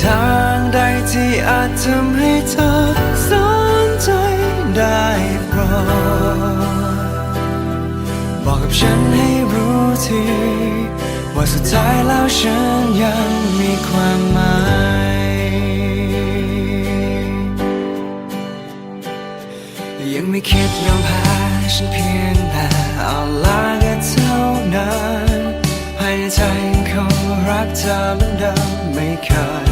ทางใดที่อาจทำให้เธอสนใจได้โปรดบอกกับฉันให้รู้ที ว่าสุดท้ายแล้วฉันยังมีความหมายยังไม่คิดยอมแพ้ฉันเพียงแต่เอาลาก็เท่านั้นภายในใจยังคงรักเธอเหมือนเดิมไม่เคย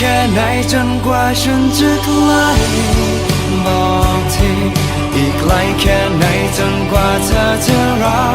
แค่ไหนจนกว่าฉันจะใกล้บอกทีอีกไกลแค่ไหนจนกว่าเธอจะรัก